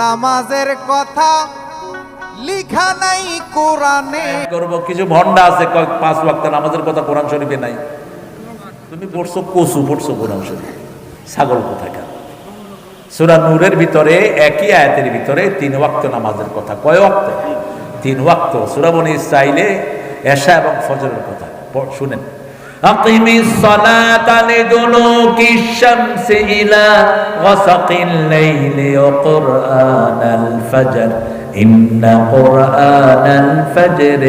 নামাজের কথা লিখা নাই কোরআনে। করব, কিছু ভন্ডা আছে পাঁচ ওয়াক্ত নামাজের কথা কোরআন শরীফে নাই। তুমি পড়ছো পড়ছো কোরআন শরীফ। ছাগল কোথাকার? সুরা নূরের ভিতরে, একই আয়াতের ভিতরে তিন ওয়াক্ত নামাজের কথা। কয় ওয়াক্ত? তিন ওয়াক্ত। সুরা বনি ইসরাইলে এশা এবং ফজরের কথা। শুনেন। أقم الصلاة لدلوك الشمس إلى غسق الليل وقرآن الفجر إن قرآن الفجر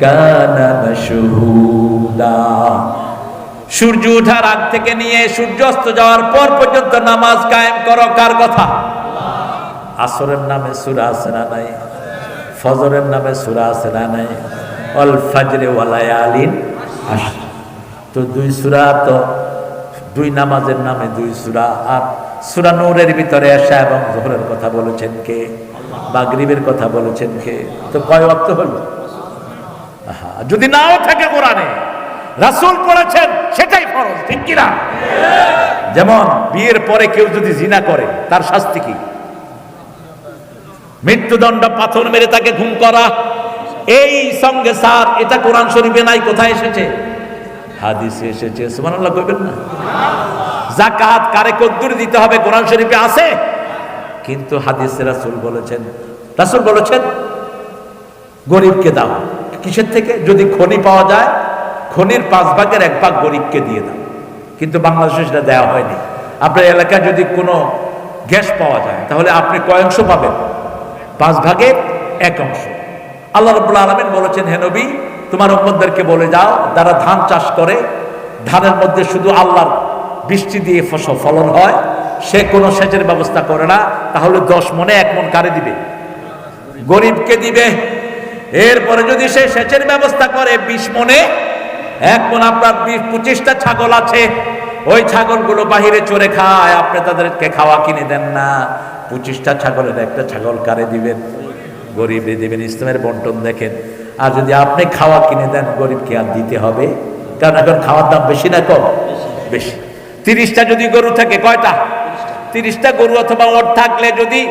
كان مشهودا সূর্য ওঠার আগ থেকে নিয়ে সূর্য অস্ত যাওয়ার পর পর্যন্ত নামাজ কায়েম করো কার কথা আসরের নামে সুরা আছে না নাই ফজরের নামে সুরা আছে না নাই অল ফাজরে ওয়ালায়ালিন আশ তো দুই সুরা তো দুই নামাজের নামে দুই সুরা, আর সুরা নূরের ভিতরে আসা এবং জোহরের কথা বলেছেন কে? বাগরিবের কথা বলেছেন কে? তো কয় অর্থ হলো? যদি নাও থাকে কোরআনে, রাসূল পড়েছেন, সেটাই ফরজ, ঠিক কিনা? যেমন বিয়ের পরে কেউ যদি জিনা করে, তার শাস্তি কি? মৃত্যুদণ্ড, পাথর মেরে তাকে ঘুম করা, এই সঙ্গে স্যার, এটা কোরআন শরীফে নাই, কোথায় এসেছে? হাদিসে এসেছে, সুবহানাল্লাহ কইবেন না? জাকাত কারে কদ্দুর দিতে হবে, কোরআন শরীফে আছে? কিন্তু হাদিসে রাসূল বলেছেন রাসূল বলেছেন, গরিবকে দাও। কিসের থেকে? যদি খনি পাওয়া যায়, খনির পাঁচ ভাগের এক ভাগ গরিবকে দিয়ে দাও। কিন্তু বাংলাদেশে সেটা দেওয়া হয়নি। আপনার এলাকায় যদি কোনো গ্যাস পাওয়া যায়, তাহলে আপনি কয় অংশ পাবেন? পাঁচ ভাগের এক অংশ। আল্লাহ রব্বুল আলমিন বলেছেন হেনবি তোমার উম্মতদেরকে বলে যাও, যারা ধান চাষ করে, ধানের মধ্যে শুধু আল্লাহর বৃষ্টি দিয়ে ফসল ফলন হয়, সে কোনো সেচের ব্যবস্থা করে না, তাহলে দশ মনে এক মন কারে দিবে? গরিবকে দিবে। এরপরে যদি সে সেচের ব্যবস্থা করে, বিশ মনে এক মন আপনার বিশ, পঁচিশটা ছাগল আছে, ওই ছাগলগুলো বাহিরে চড়ে খায়, আপনি তাদেরকে খাওয়া কিনে দেন না। পঁচিশটা ছাগলের একটা ছাগল কারে দিবেন? গরিবে দেবেন ইসলামের বন্টন দেখেন। আর যদি আপনি খাওয়া কিনে দেন, গরিবকে আর দিতে হবে। কারণ এখন খাওয়ার দাম বেশি না কম? বেশি। তিরিশটা যদি গরু থাকে, কয়টা? তিরিশটা গরু অথবা ওর থাকলে যদি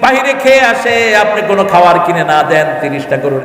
বাইরে খেয়ে আসে, আপনি কোনো খাবার কিনে না দেন, তিরিশটা গরু